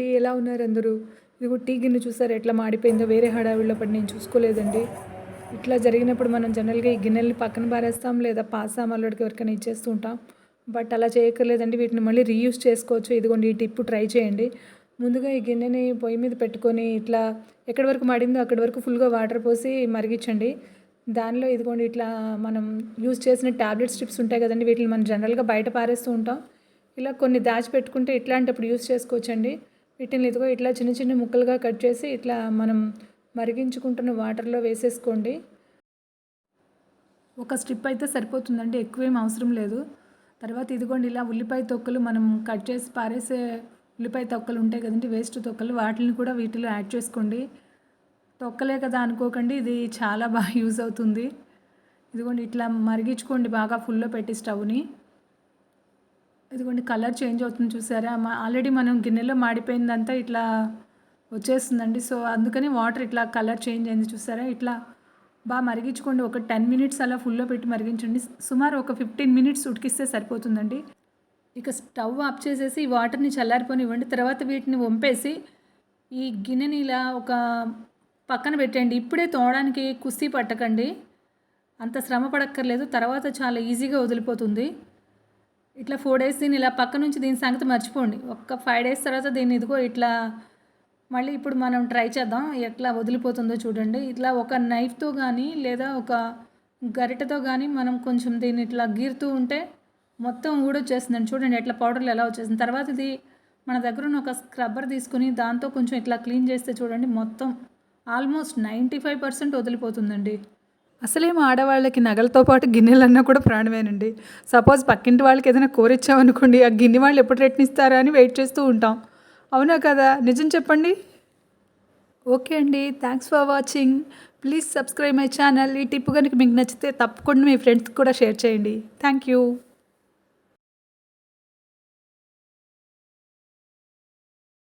ఎలా ఉన్నారు అందరూ? ఇదిగో టీ గిన్నె చూసారు ఎట్లా మాడిపోయిందో? వేరే హడావిడిలో పడి నేను చూసుకోలేదండి. ఇట్లా జరిగినప్పుడు మనం జనరల్గా ఈ గిన్నెల్ని పక్కన పారేస్తాం లేదా పాస్తాం అల్లడికి ఎవరికైనా ఇచ్చేస్తూ ఉంటాం. బట్ అలా చేయక్కర్లేదండి వీటిని మళ్ళీ రీయూస్ చేసుకోవచ్చు. ఇదిగోండి ఈ టిప్ ట్రై చేయండి. ముందుగా ఈ గిన్నెని పొయ్యి మీద పెట్టుకొని ఇట్లా ఎక్కడి వరకు మడిందో అక్కడి వరకు ఫుల్గా వాటర్ పోసి మరిగించండి. దానిలో ఇదిగోండి ఇట్లా మనం యూజ్ చేసిన ట్యాబ్లెట్ స్ట్రిప్స్ ఉంటాయి కదండి వీటిని మనం జనరల్గా బయట పారేస్తూ ఉంటాం. ఇలా కొన్ని దాచిపెట్టుకుంటే ఇట్లాంటప్పుడు యూస్ చేసుకోవచ్చండి. వీటిని ఇదిగో ఇట్లా చిన్న చిన్న ముక్కలుగా కట్ చేసి ఇట్లా మనం మరిగించుకుంటున్న వాటర్లో వేసేసుకోండి. ఒక స్ట్రిప్ అయితే సరిపోతుందండి ఎక్కువేం అవసరం లేదు. తర్వాత ఇదిగోండి ఇలా ఉల్లిపాయ తొక్కలు మనం కట్ చేసి పారేసే ఉల్లిపాయ తొక్కలు ఉంటాయి కదండి వేస్ట్ తొక్కలు వాటిని కూడా వీటిలో యాడ్ చేసుకోండి. తొక్కలే కదా అనుకోకండి ఇది చాలా బాగా యూజ్ అవుతుంది. ఇదిగోండి ఇట్లా మరిగించుకోండి బాగా ఫుల్లో పెట్టి స్టవ్ని. ఇదిగోండి కలర్ చేంజ్ అవుతుంది చూసారా? ఆల్రెడీ మనం గిన్నెలో మాడిపోయిందంతా ఇట్లా వచ్చేస్తుందండి. సో అందుకని వాటర్ ఇట్లా కలర్ చేంజ్ అయింది చూసారా? ఇట్లా బాగా మరిగించుకోండి. ఒక టెన్ మినిట్స్ అలా ఫుల్లో పెట్టి మరిగించండి. సుమారు ఒక ఫిఫ్టీన్ మినిట్స్ ఉడికిస్తే సరిపోతుందండి. ఇక స్టవ్ ఆఫ్ చేసేసి ఈ వాటర్ని చల్లారిపోనివ్వండి. తర్వాత వీటిని వంపేసి ఈ గిన్నెని ఇలా ఒక పక్కన పెట్టండి ఇప్పుడే తోవడానికి కుస్తీ పట్టకండి. అంత శ్రమ పడక్కర్లేదు. తర్వాత చాలా ఈజీగా వదిలిపోతుంది. ఇట్లా ఫోర్ డేస్ దీన్ని ఇలా పక్క నుంచి దీని సంగతి మర్చిపోండి. ఒక్క ఫైవ్ డేస్ తర్వాత దీన్ని ఇదిగో ఇట్లా మళ్ళీ ఇప్పుడు మనం ట్రై చేద్దాం. ఎట్లా వదిలిపోతుందో చూడండి. ఇట్లా ఒక నైఫ్తో కానీ లేదా ఒక గరిటతో కానీ మనం కొంచెం దీన్ని ఇట్లా గీరుతూ ఉంటే మొత్తం ఊడొచ్చేస్తుందండి. చూడండి ఎట్లా పౌడర్లు ఎలా వచ్చేసింది తర్వాత ఇది మన దగ్గర ఉన్న ఒక స్క్రబ్బర్ తీసుకుని దాంతో కొంచెం ఇట్లా క్లీన్ చేస్తే చూడండి మొత్తం ఆల్మోస్ట్ నైంటీ ఫైవ్ పర్సెంట్ వదిలిపోతుందండి. అసలేం ఆడవాళ్ళకి నగలతో పాటు గిన్నెలన్నా కూడా ప్రాణమేనండి. సపోజ్ పక్కింటి వాళ్ళకి ఏదైనా కోరిచ్చామనుకోండి ఆ గిన్నె వాళ్ళు ఎప్పుడు రెట్నిస్తారా అని వెయిట్ చేస్తూ ఉంటాం. అవునా కదా? నిజం చెప్పండి. ఓకే అండి. Thanks for watching please subscribe my channel ఈ టిప్ కనుక మీకు నచ్చితే తప్పకుండా మీ ఫ్రెండ్స్కి కూడా షేర్ చేయండి. Thank you